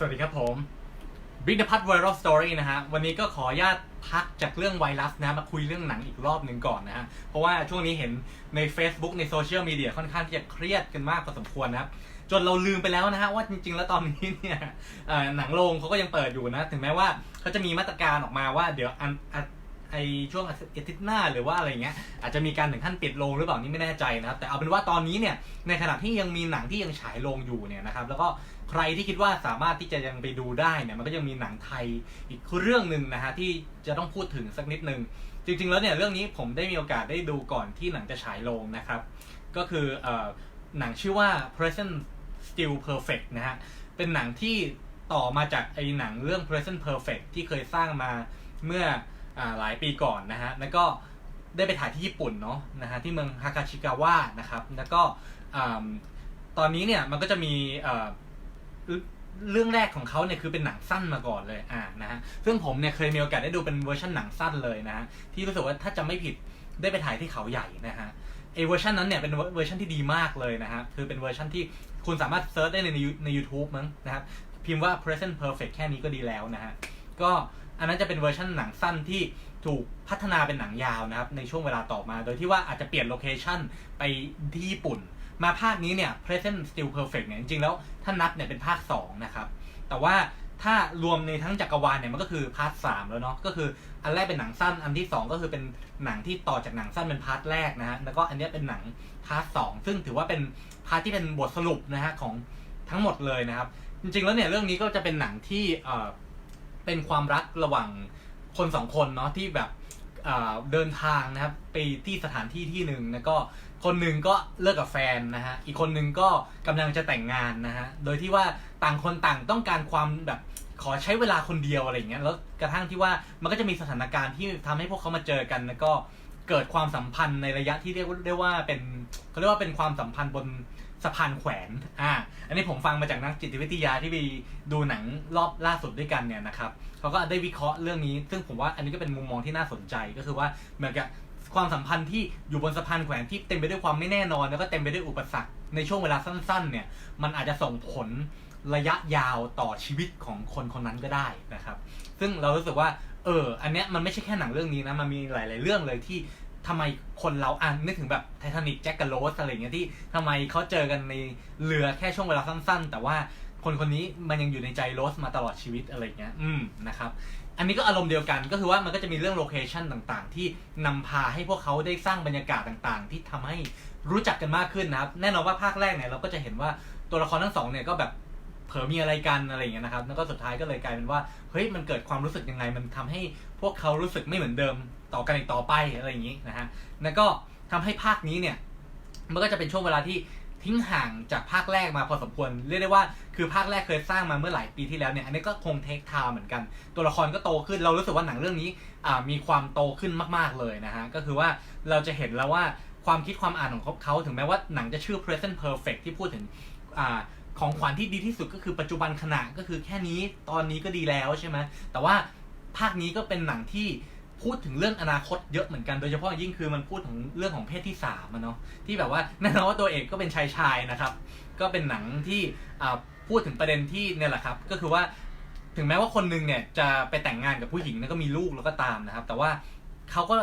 สวัสดีครับผม Big the Put Viral Story นะฮะ วันนี้ก็ขออนุญาตพักจากเรื่องไวรัสนะ มาคุยเรื่องหนังอีกรอบหนึ่งก่อนนะฮะ เพราะว่าช่วงนี้เห็นใน Facebook ในโซเชียลมีเดียค่อนข้างที่จะเครียดกันมากพอสมควรนะครับ จนเราลืมไปแล้วนะฮะ ว่าจริง ๆ แล้วตอนนี้เนี่ยหนังโรงเขาก็ยังเปิดอยู่นะ ถึงแม้ว่าเขาจะมีมาตรการออกมาว่าเดี๋ยวอันไอช่วงอาทิตย์หน้าหรือว่าอะไรเงี้ยอาจจะมีการถึงขั้นปิดโรงหรือเปล่านี่ไม่แน่ใจนะครับแต่เอาเป็นว่าตอนนี้เนี่ยในขณะที่ยังมีหนังที่ยังฉายโรงอยู่เนี่ยนะครับแล้วก็ ใครที่คิดว่าสามารถที่จะยังไปดูได้เนี่ยมันก็ยังมีหนังไทยอีกเรื่องหนึ่งนะฮะที่จะต้องพูดถึงสักนิดนึง จริง ๆ แล้วเนี่ยเรื่องนี้ผมได้มีโอกาสได้ดูก่อนที่หนังจะฉายโรงนะครับ ก็คือเอ่อหนังชื่อว่า Present Still Perfect นะฮะเป็นหนังที่ต่อมาจากไอ้หนังเรื่อง Present Perfect ที่เคยสร้างมาเมื่ออหลายปีก่อนนะฮะแล้วก็ได้ไปถ่ายที่ญี่ปุ่นเนาะนะฮะที่เมืองฮากาชิกาวะนะครับ แล้วก็ตอนนี้เนี่ยมันก็จะมี เรื่องแรกของเขาเนี่ยคือเป็นหนังสั้นมาก่อนเลยอ่านะฮะซึ่งผมเนี่ยเคยมีโอกาสได้ดูเป็นเวอร์ชันหนังสั้นเลยนะฮะที่รู้สึกว่าถ้าจำไม่ผิดได้ไปถ่ายที่เขาใหญ่นะฮะไอเวอร์ชันนั้นเนี่ยเป็นเวอร์ชันที่ดีมากเลยนะฮะคือเป็นเวอร์ชันที่คุณสามารถเซิร์ชได้ในในใน YouTube มั้งนะครับพิมพ์ว่า present perfect แค่นี้ก็ดีแล้วนะฮะก็อันนั้นจะเป็นเวอร์ชันหนังสั้นที่ถูกพัฒนาเป็นหนังยาวนะครับในช่วงเวลาต่อมา โดยที่ว่าอาจจะเปลี่ยนโลเคชันไปที่ญี่ปุ่น มาภาคนี้เนี่ย present still perfect เนี่ยจริงๆแล้วถ้านับเนี่ยเป็นภาค 2 นะครับ แต่ว่าถ้ารวมในทั้งจักรวาลเนี่ยมันก็คือพาร์ทสามแล้วเนาะก็คืออันแรกเป็นหนังสั้นอันที่ 2 ก็คือเป็นหนังที่ต่อจากหนังสั้นเป็นพาร์ทแรกนะฮะแล้วก็อันนี้เป็นหนังพาร์ทสองซึ่งถือว่าเป็นพาร์ทที่เป็นบทสรุปนะฮะของทั้งหมดเลยนะครับ จริงๆแล้วเนี่ยเรื่องนี้ก็จะเป็นหนังที่เอ่อเป็นความรักระหว่างคนสองคนเนาะที่แบบเอ่อเดินทางนะครับไปที่สถานที่ที่หนึ่งแล้วก็ คนหนึ่งก็เลิกกับแฟนนะฮะ อีกคนหนึ่งก็กำลังจะแต่งงานนะฮะ โดยที่ว่าต่างคนต่างต้องการความแบบขอใช้เวลาคนเดียวอะไรอย่างเงี้ย แล้วกระทั่งที่ว่ามันก็จะมีสถานการณ์ที่ทำให้พวกเขามาเจอกันแล้วก็เกิดความสัมพันธ์ในระยะที่เรียกได้ว่าเป็นเขาเรียกว่าเป็นความสัมพันธ์บนสะพานแขวน อ่า อันนี้ผมฟังมาจากนักจิตวิทยาที่ไปดูหนังรอบล่าสุดด้วยกันเนี่ยนะครับเขาก็ได้วิเคราะห์เรื่องนี้ ซึ่งผมว่าอันนี้ก็เป็นมุมมองที่น่าสนใจก็คือว่าเหมือนกับ ความสัมพันธ์ที่อยู่บนสะพานแขวนที่เต็มไปด้วยความไม่แน่นอน แล้วก็เต็มไปด้วยอุปสรรคในช่วงเวลาสั้น ๆ เนี่ย มันอาจจะส่งผลระยะยาวต่อชีวิตของคนคนนั้นก็ได้นะครับ ซึ่งเรารู้สึกว่า เออ อันเนี้ยมันไม่ใช่แค่หนังเรื่องนี้นะ มันมีหลาย ๆ เรื่องเลยที่ทำไมคนเราอ่านนึกถึงแบบไททานิกแจ็คกับโรสอะไรเงี้ยที่ทำไมเขาเจอกันในเรือแค่ช่วงเวลาสั้น ๆ แต่ว่าคนคนนี้มันยังอยู่ในใจโรสมาตลอดชีวิตอะไรเงี้ย อืมนะครับ อันนี้ก็อารมณ์เดียวกันก็คือว่ามันก็จะมีเรื่องโลเคชันต่างๆ ที่นำพาให้พวกเขาได้สร้างบรรยากาศต่างๆ ที่ทำให้รู้จักกันมากขึ้นนะครับ แน่นอนว่าภาคแรกเนี่ยเราก็จะเห็นว่าตัวละครทั้งสองเนี่ยก็แบบเผลอมีอะไรกันอะไรอย่างเงี้ยนะครับ แล้วก็สุดท้ายก็เลยกลายเป็นว่าเฮ้ยมันเกิดความรู้สึกยังไง มันทำให้พวกเขารู้สึกไม่เหมือนเดิมต่อกันอีกต่อไปอะไรอย่างงี้นะฮะแล้วก็ทำให้ภาคนี้เนี่ย มันก็จะเป็นช่วงเวลาที่ ทิ้งห่างจากภาคแรกมาพอสมควร เรียกได้ว่าคือภาคแรกเคยสร้างมาเมื่อหลายปีที่แล้วเนี่ยอันนี้ก็คงเทคทม์เหมือนกัน ตัวละครก็โตขึ้นเรารู้สึกว่าหนังเรื่องนี้มีความโตขึ้นมากๆเลยนะฮะก็คือว่าเราจะเห็นแล้วว่าความคิดความอ่านของเขาถึงแม้ว่าหนังจะชื่อ present perfect ที่พูดถึงอของขวัญที่ดีที่สุดก็คือปัจจุบันขณะก็คือแค่นี้ตอนนี้ก็ดีแล้วใช่ไหมแต่ว่าภาคนี้ก็เป็นหนังที่ พูดถึงเรื่องอนาคตเยอะเหมือนกันโดยเฉพาะยิ่งคือมันพูดถึงเรื่องของเพศที่สามอะเนาะที่แบบว่าแน่นอนว่าตัวเอกก็เป็นชายชายนะครับ ก็เป็นหนังที่พูดถึงประเด็นที่เนี่ยแหละครับ ก็คือว่าถึงแม้ว่าคนหนึงเนี่ยจะไปแต่งงานกับผู้หญิงแล้วก็มีลูกแล้วก็ตามนะครับ แต่ว่าเขาก็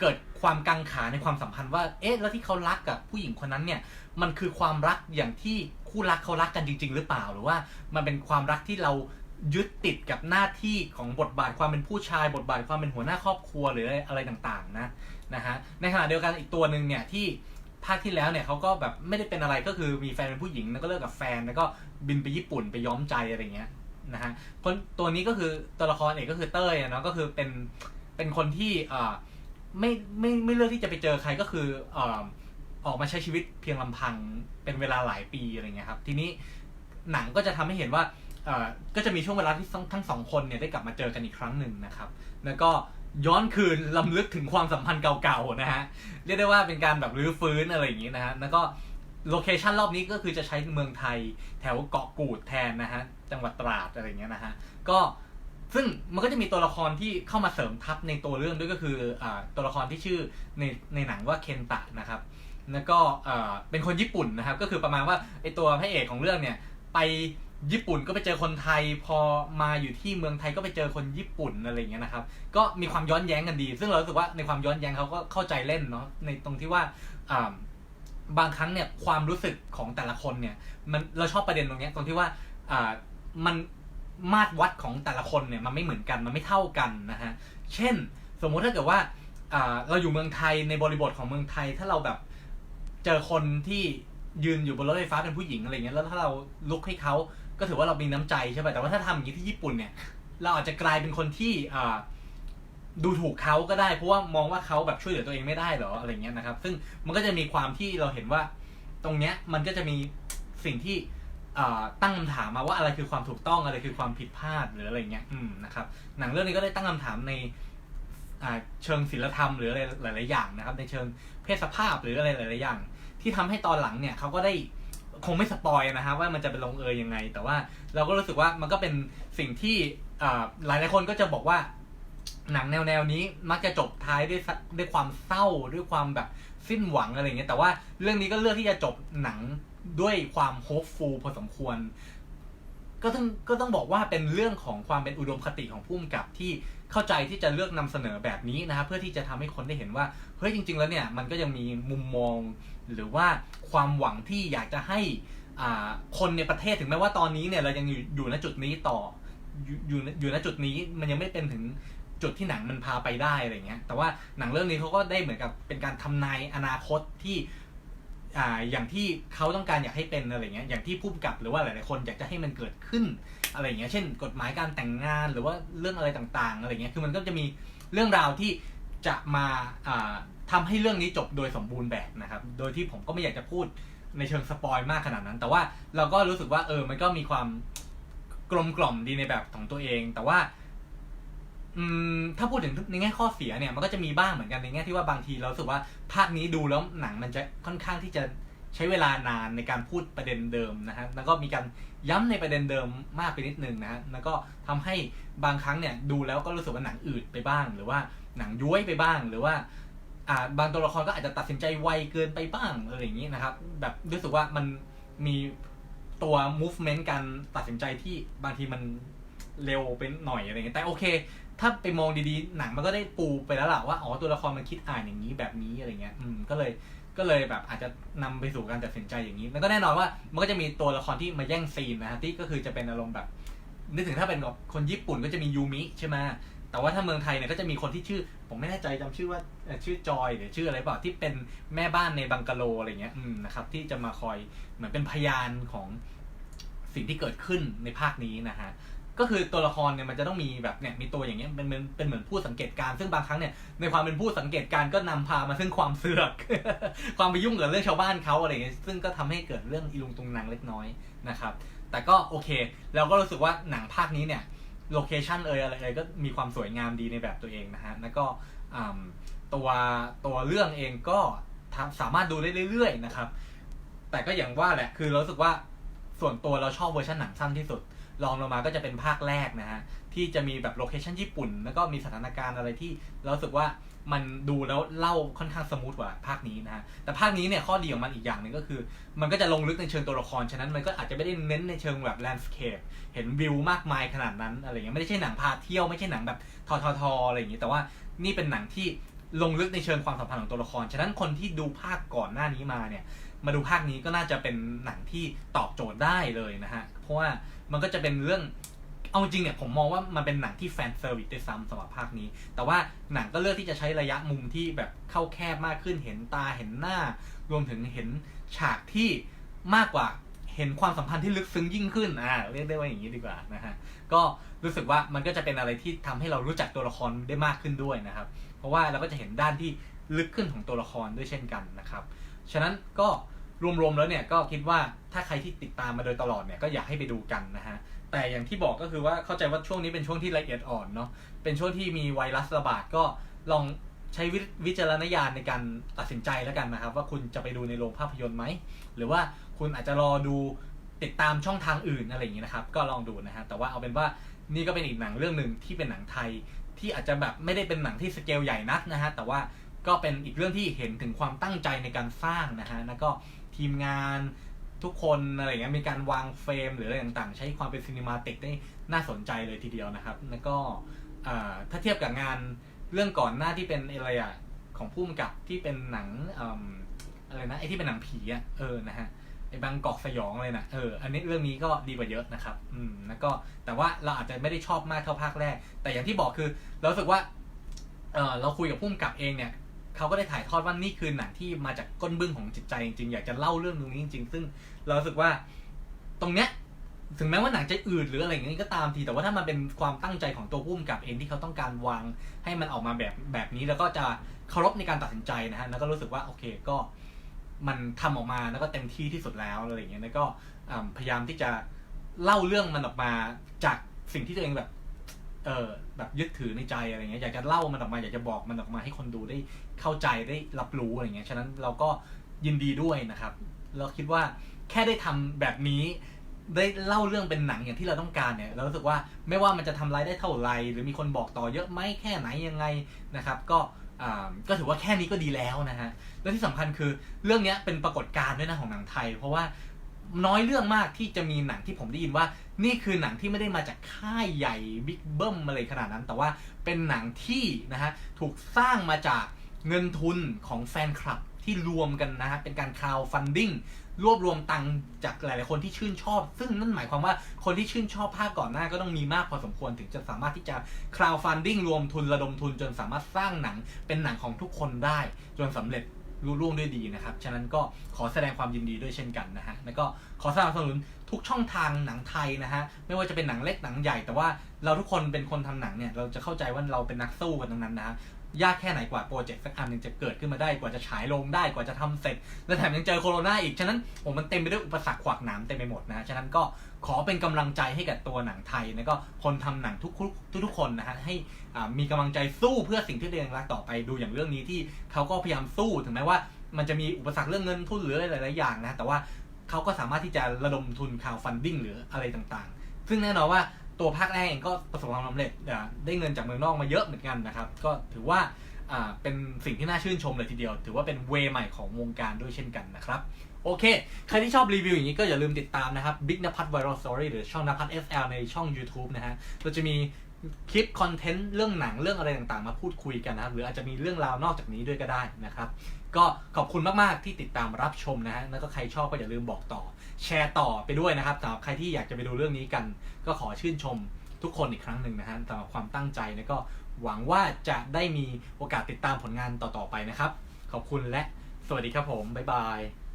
เกิดความกังขาในความสัมพันธ์ว่า เอ๊ะ แล้วที่เขารักกับผู้หญิงคนนั้นเนี่ย มันคือความรักอย่างที่คู่รักเขารักกันจริง ๆ หรือเปล่า หรือว่ามันเป็นความรักที่เรา ยึดติดกับหน้าที่ของบทบาทความเป็นผู้ชาย บทบาทความเป็นหัวหน้าครอบครัวหรืออะไรต่างๆนะนะฮะในขณะเดียวกันอีกตัวหนึ่งเนี่ยที่ภาคที่แล้วเนี่ยเขาก็แบบไม่ได้เป็นอะไรก็คือมีแฟนเป็นผู้หญิงแล้วก็เลิกกับแฟนแล้วก็บินไปญี่ปุ่นไปย้อมใจอะไรเงี้ยนะฮะคนตัวนี้ก็คือตัวละครเอกก็คือเต้ยเนาะก็คือเป็นเป็นคนที่อ่าไม่ไม่ไม่เลือกที่จะไปเจอใครก็คืออ่าออกมาใช้ชีวิตเพียงลำพังเป็นเวลาหลายปีอะไรเงี้ยครับ ทีนี้หนังก็จะทำให้เห็นว่า ก็จะมีช่วงเวลาที่ทั้งสองคนเนี่ยได้กลับมาเจอกันอีกครั้งหนึ่งนะครับ แล้วก็ย้อนคืนลำลึกถึงความสัมพันธ์เก่าๆนะฮะ เรียกได้ว่าเป็นการแบบรื้อฟื้นอะไรอย่างนี้นะฮะ แล้วก็โลเคชันรอบนี้ก็คือจะใช้เมืองไทยแถวเกาะกูดแทนนะฮะ จังหวัดตราดอะไรอย่างเงี้ยนะฮะ ก็ซึ่งมันก็จะมีตัวละครที่เข้ามาเสริมทัพในตัวเรื่องด้วยก็คืออตัวละครที่ชื่อในในหนังว่าเคนตะนะครับ แล้วก็เป็นคนญี่ปุ่นนะครับ ก็คือประมาณว่าไอตัวพระเอกของเรื่องเนี่ยไป ญี่ปุ่นก็ไปเจอคนไทยพอมาอยู่ที่เมืองไทยก็ไปเจอคนญี่ปุ่นอะไรอย่างเงี้ยนะครับ ก็มีความย้อนแย้งกันดี ซึ่งเรารู้สึกว่าในความย้อนแย้งเขาก็เข้าใจเล่นเนาะในตรงที่ว่าบางครั้งเนี่ยความรู้สึกของแต่ละคนเนี่ยมันเราชอบประเด็นตรงเนี้ยตรงที่ว่ามันมาตรวัดของแต่ละคนเนี่ยมันไม่เหมือนกันมันไม่เท่ากันนะฮะเช่น สมมุติถ้าเกิดว่าเราอยู่เมืองไทยในบริบทของเมืองไทย ถ้าเราแบบเจอคนที่ยืนอยู่บนรถไฟฟ้าเป็นผู้หญิงอะไรเงี้ยแล้วถ้าเราลุกให้เขา ก็ถือว่าเรามีน้ำใจใช่ป่ะแต่ว่าถ้าทำอย่างนี้ที่ญี่ปุ่นเนี่ย เราอาจจะกลายเป็นคนที่ดูถูกเขาก็ได้ เพราะว่ามองว่าเขาแบบช่วยเหลือตัวเองไม่ได้หรออะไรเงี้ยนะครับ ซึ่งมันก็จะมีความที่เราเห็นว่า ตรงเนี้ยมันก็จะมีสิ่งที่ตั้งคำถามมาว่าอะไรคือความถูกต้องอะไรคือความผิดพลาดหรืออะไรเงี้ยอืมนะครับหนังเรื่องนี้ก็ได้ตั้งคำถามในเชิงศิลธรรมหรืออะไรหลาย ๆ อย่างนะครับ ในเชิงเพศสภาพหรืออะไรหลาย ๆ อย่าง ที่ทำให้ตอนหลังเนี่ยเขาก็ได้ คงไม่สปอยนะฮะว่ามันจะเป็นลงเอยยังไง แต่ว่าเราก็รู้สึกว่ามันก็เป็นสิ่งที่หลายหลายคนก็จะบอกว่าหนังแนวแนวนี้มักจะจบท้ายด้วยด้วยความเศร้าด้วยความแบบสิ้นหวังอะไรเงี้ยแต่ว่าเรื่องนี้ก็เลือกที่จะจบหนังด้วยความโฮปฟูลพอสมควร ก็ต้องก็ต้องบอกว่าเป็นเรื่องของความเป็นอุดมคติของผู้กำกับที่เข้าใจที่จะเลือกนำเสนอแบบนี้นะครับเพื่อที่จะทำให้คนได้เห็นว่าเฮ้ยจริง ๆ แล้วเนี่ยมันก็ยังมีมุมมอง หรือว่าความหวังที่อยากจะให้คนในประเทศถึงแม้ว่าตอนนี้เนี่ยเรายังอยู่อยู่ณจุดนี้ต่ออยู่อยู่ณจุดนี้มันยังไม่เป็นถึงจุดที่หนังมันพาไปได้อะไรเงี้ยแต่ว่าหนังเรื่องนี้เขาก็ได้เหมือนกับเป็นการทำนายอนาคตที่อ่าอย่างที่เขาต้องการอยากให้เป็นอะไรเงี้ยอย่างที่ผู้กำกับหรือว่าหลายๆคนอยากจะให้มันเกิดขึ้นอะไรเงี้ยเช่น กฎหมายการแต่งงานหรือว่าเรื่องอะไรต่างๆอะไรเงี้ยคือมันก็จะมีเรื่องราวที่ จะมาทำทำให้เรื่องนี้จบโดยสมบูรณ์แบบนะครับ โดยที่ผมก็ไม่อยากจะพูดในเชิงสปอยมากขนาดนั้น แต่ว่าเราก็รู้สึกว่าเออ มันก็มีความกลมกล่อมดีในแบบของตัวเอง แต่ว่า อืม ถ้าพูดถึงในแง่ข้อเสียเนี่ย มันก็จะมีบ้างเหมือนกันในแง่ที่ว่าบางทีเราสึกว่าภาคนี้ดูแล้วหนังมันจะค่อนข้างที่จะ ใช้เวลานานในการพูดประเด็นเดิมนะฮะแล้วก็มีการย้ำในประเด็นเดิมมากไปนิดนึงนะฮะแล้วก็ทำให้บางครั้งเนี่ยดูแล้วก็รู้สึกว่าหนังอืดไปบ้าง หรือว่าหนังย้วยไปบ้างหรือว่าอ่าบางตัวละครก็อาจจะตัดสินใจไวเกินไปบ้างอะไรอย่างนี้นะครับ แบบรู้สึกว่ามันมีตัว movement การตัดสินใจที่บางทีมันเร็วไปหน่อยอะไรเงี้ยแต่โอเค ถ้าไปมองดีๆ หนังมันก็ได้ปูไปแล้วแหละว่าอ๋อตัวละครมันคิดอ่านอย่างนี้แบบนี้อะไรเงี้ยอืมก็เลย ก็เลยแบบอาจจะนำไปสู่การตัดสินใจอย่างนี้แล้วก็แน่นอนว่ามันก็จะมีตัวละครที่มาแย่งซีนนะฮะที่ก็คือจะเป็นอารมณ์แบบ นึกถึงถ้าเป็นแบบคนญี่ปุ่นก็จะมียูมิใช่ไหมแต่ว่าถ้าเมืองไทยเนี่ยก็จะมีคนที่ชื่อ ผมไม่แน่ใจจำชื่อว่าชื่อจอยหรือชื่ออะไรเปล่าที่เป็นแม่บ้านในบังกะโลอะไรเงี้ยนะครับที่จะมาคอยเหมือนเป็นพยานของสิ่งที่เกิดขึ้นในภาคนี้นะฮะ ก็คือตัวละครเนี่ยมันจะต้องมีแบบเนี่ยมีตัวอย่างเงี้ยเป็นเป็นเป็นเหมือนผู้สังเกตการณ์ซึ่งบางครั้งเนี่ยในความเป็นผู้สังเกตการณ์ก็นำพามาซึ่งความเสือก ความไปยุ่งกับเรื่องชาวบ้านเขาอะไรเงี้ยซึ่งก็ทำให้เกิดเรื่องอีลุงตุงนางเล็กน้อยนะครับ แต่ก็โอเคเราก็รู้สึกว่าหนังภาคนี้เนี่ยโลเคชันเอยอะไรเอยก็มีความสวยงามดีในแบบตัวเองนะฮะแล้วก็อ่าตัวตัวเรื่องเองก็ทำสามารถดูได้เรื่อยๆนะครับ แต่ก็อย่างว่าแหละคือเรารู้สึกว่า ส่วนตัวเราชอบเวอร์ชันหนังสั้นที่สุดลองลงมาก็จะเป็นภาคแรกนะฮะที่จะมีแบบโลเคชันญี่ปุ่น แล้วก็มีสถานการณ์อะไรที่เราสึกว่ามันดูแล้วเล่าค่อนข้างสมูทกว่าภาคนี้นะฮะแต่ภาคนี้เนี่ยข้อดีของมันอีกอย่างหนึ่งก็คือ มันก็จะลงลึกในเชิงตัวละคร ฉะนั้นมันก็อาจจะไม่ได้เน้นในเชิงแบบแลนด์สเคปเห็นวิวมากมายขนาดนั้นอะไรเงี้ยไม่ได้ใช่หนังพาเที่ยวไม่ใช่หนังแบบทอทอทออะไรอย่างงี้แต่ว่านี่เป็นหนังที่ ลงลึกในเชิงความสัมพันธ์ของตัวละคร ฉะนั้นคนที่ดูภาคก่อนหน้านี้มาเนี่ย มาดูภาคนี้ก็น่าจะเป็นหนังที่ตอบโจทย์ได้เลยนะฮะ เพราะว่ามันก็จะเป็นเรื่อง เอาจริงเนี่ยผมมองว่ามันเป็นหนังที่แฟนเซอร์วิสด้วยซ้ำสำหรับภาคนี้ แต่ว่าหนังก็เลือกที่จะใช้ระยะมุมที่แบบเข้าแคบมากขึ้น เห็นตา เห็นหน้า รวมถึงเห็นฉากที่มากกว่า เห็นความสัมพันธ์ที่ลึกซึ้งยิ่งขึ้นอ่าเรียกได้ว่าอย่างนี้ดีกว่านะฮะก็รู้สึกว่ามันก็จะเป็นอะไรที่ทำให้เรารู้จักตัวละครได้มากขึ้นด้วยนะครับ เพราะว่าเราก็จะเห็นด้านที่ลึกขึ้นของตัวละครด้วยเช่นกันนะครับ ฉะนั้นก็รวมๆแล้วเนี่ยก็คิดว่าถ้าใครที่ติดตามมาโดยตลอดเนี่ยก็อยากให้ไปดูกันนะฮะแต่อย่างที่บอกก็คือว่าเข้าใจว่าช่วงนี้เป็นช่วงที่ละเอียดอ่อนเนาะเป็นช่วงที่มีไวรัสระบาดก็ลอง ใช้วิวจารณญาณในการตัดสินใจแล้วกันนะครับ ว่าคุณจะไปดูในโรงภาพยนตร์ไหม หรือว่าคุณอาจจะรอดูติดตามช่องทางอื่นอะไรอย่างนี้นะครับ ก็ลองดูนะฮะแต่ว่าเอาเป็นว่านี่ก็เป็นอีกหนังเรื่องหนึ่งที่เป็นหนังไทย ที่อาจจะแบบไม่ได้เป็นหนังที่สเกลใหญ่นักนะฮะแต่ว่าก็เป็นอีกเรื่องที่เห็นถึงความตั้งใจในการสร้างนะฮะแล้วก็ทีมงานทุกคนอะไรอย่างเงี้ยมีการวางเฟรม หรืออะไรต่างๆ ใช้ความเป็นซีนิมาติกได้น่าสนใจเลยทีเดียวนะครับ แล้วก็ถ้าเทียบกับงาน เรื่องก่อนหน้าที่เป็นอะไรอะของผู้กำกับที่เป็นหนังออะไรนะไอที่เป็นหนังผีอะเออนะฮะไอบางกอกสยองเลยนะเอออันนี้เรื่องนี้ก็ดีกว่าเยอะนะครับ อืมแล้วก็แต่ว่าเราอาจจะไม่ได้ชอบมากเท่าภาคแรก แต่อย่างที่บอกคือ เราสึกว่าเออเราคุยกับผู้กำกับเองเนี่ยเขาก็ได้ถ่ายทอดว่านี่คือหนังที่มาจากก้นบึ้งของจิตใจจริงๆอยากจะเล่าเรื่องตรงนี้จริง ๆ ซึ่งเราสึกว่าตรงเนี้ย ถึงแม้ว่าหนังจะอืดหรืออะไรอย่างนี้ก็ตามที แต่ว่าถ้ามันเป็นความตั้งใจของตัวผู้กำกับเองที่เขาต้องการวางให้มันออกมาแบบแบบนี้ แล้วก็จะเคารพในการตัดสินใจนะฮะแล้วก็รู้สึกว่าโอเคก็มันทำออกมาแล้วก็เต็มที่ที่สุดแล้วอะไรอย่างเงี้ยแล้วก็พยายามที่จะเล่าเรื่องมันออกมาจากสิ่งที่ตัวเองแบบเออแบบยึดถือในใจอะไรเงี้ยอยากจะเล่ามันออกมาอยากจะบอกมันออกมาให้คนดูได้เข้าใจได้รับรู้อะไรเงี้ยฉะนั้นเราก็ยินดีด้วยนะครับ เราคิดว่าแค่ได้ทำแบบนี้ ได้เล่าเรื่องเป็นหนังอย่างที่เราต้องการเนี่ยเรารู้สึกว่าไม่ว่ามันจะทำรายได้เท่าไหร่หรือมีคนบอกต่อเยอะไหมแค่ไหนยังไงนะครับก็อ่าก็ถือว่าแค่นี้ก็ดีแล้วนะฮะและที่สำคัญคือเรื่องเนี้ยเป็นปรากฏการณ์ด้วยนะของหนังไทย เพราะว่าน้อยเรื่องมากที่จะมีหนังที่ผมได้ยินว่า นี่คือหนังที่ไม่ได้มาจากค่ายใหญ่บิ๊กเบิ้มอะไรขนาดนั้น แต่ว่าเป็นหนังที่นะฮะถูกสร้างมาจากเงินทุนของแฟนคลับ ที่รวมกันนะฮะเป็นการคาวฟันดิ้งรวบรวมตังจากหลาย ๆ คนที่ชื่นชอบ ซึ่งนั่นหมายความว่าคนที่ชื่นชอบภาคก่อนหน้าก็ต้องมีมากพอสมควรถึงจะสามารถที่จะคาวฟันดิ้งรวมทุนระดมทุนจนสามารถสร้างหนังเป็นหนังของทุกคนได้ จนสำเร็จรุ่ร่วงด้วยดีนะครับ ฉะนั้นก็ขอแสดงความยินดีด้วยเช่นกันนะฮะ แล้วก็ขอสนับสนุนทุกช่องทางหนังไทยนะฮะ ไม่ว่าจะเป็นหนังเล็กหนังใหญ่ แต่ว่าเราทุกคนเป็นคนทำหนังเนี่ย เราจะเข้าใจว่าเราเป็นนักสู้กันตรงนั้นนะ ยากแค่ไหนกว่าโปรเจกต์สักอันหนึ่งจะเกิดขึ้นมาได้กว่าจะฉายลงได้กว่าจะทำเสร็จ และแถมยังเจอโควิดอีก ฉะนั้นผมมันเต็มไปด้วยอุปสรรคขวากหนามเต็มไปหมดนะฮะฉะนั้นก็ขอเป็นกำลังใจให้กับตัวหนังไทยแล้วก็คนทำหนังทุกๆทุกคนนะฮะให้อ่ามีกำลังใจสู้เพื่อสิ่งที่ตัวเองรักต่อไปดูอย่างเรื่องนี้ที่เขาก็พยายามสู้ถึงแม้ว่า มันจะมีอุปสรรคเรื่องเงินทุนหรืออะไรหลายๆอย่างนะแต่ว่าเขาก็สามารถที่จะระดมทุนข่าวฟันดิ้งหรืออะไรต่างๆ ซึ่งแน่นอนว่า ตัวภาคแรกเองก็ประสบความสำเร็จได้เงินจากเมืองนอกมาเยอะเหมือนกันนะครับ ก็ถือว่าอ่าเป็นสิ่งที่น่าชื่นชมเลยทีเดียว ถือว่าเป็นเวใหม่ของวงการด้วยเช่นกันนะครับ โอเค ใครที่ชอบรีวิวอย่างนี้ก็อย่าลืมติดตามนะครับ Big นภัทร Viral Story หรือช่องนภัทร SL ในช่อง YouTube นะฮะเราจะมีคลิปคอนเทนต์เรื่องหนังเรื่องอะไรต่างๆ มาพูดคุยกันนะครับ หรืออาจจะมีเรื่องราวนอกจากนี้ด้วยก็ได้นะครับ ก็ขอบคุณมากๆที่ติดตามรับชมนะฮะแล้วก็ใครชอบก็อย่าลืมบอกต่อ แชร์ต่อไปด้วยนะครับสำหรับใครที่อยากจะไปดูเรื่องนี้กัน ก็ขอชื่นชมทุกคนอีกครั้งหนึ่งนะฮะสำหรับความตั้งใจแล้วก็หวังว่าจะได้มีโอกาสติดตามผลงานต่อๆไปนะครับ ขอบคุณและสวัสดีครับผมบ๊ายบาย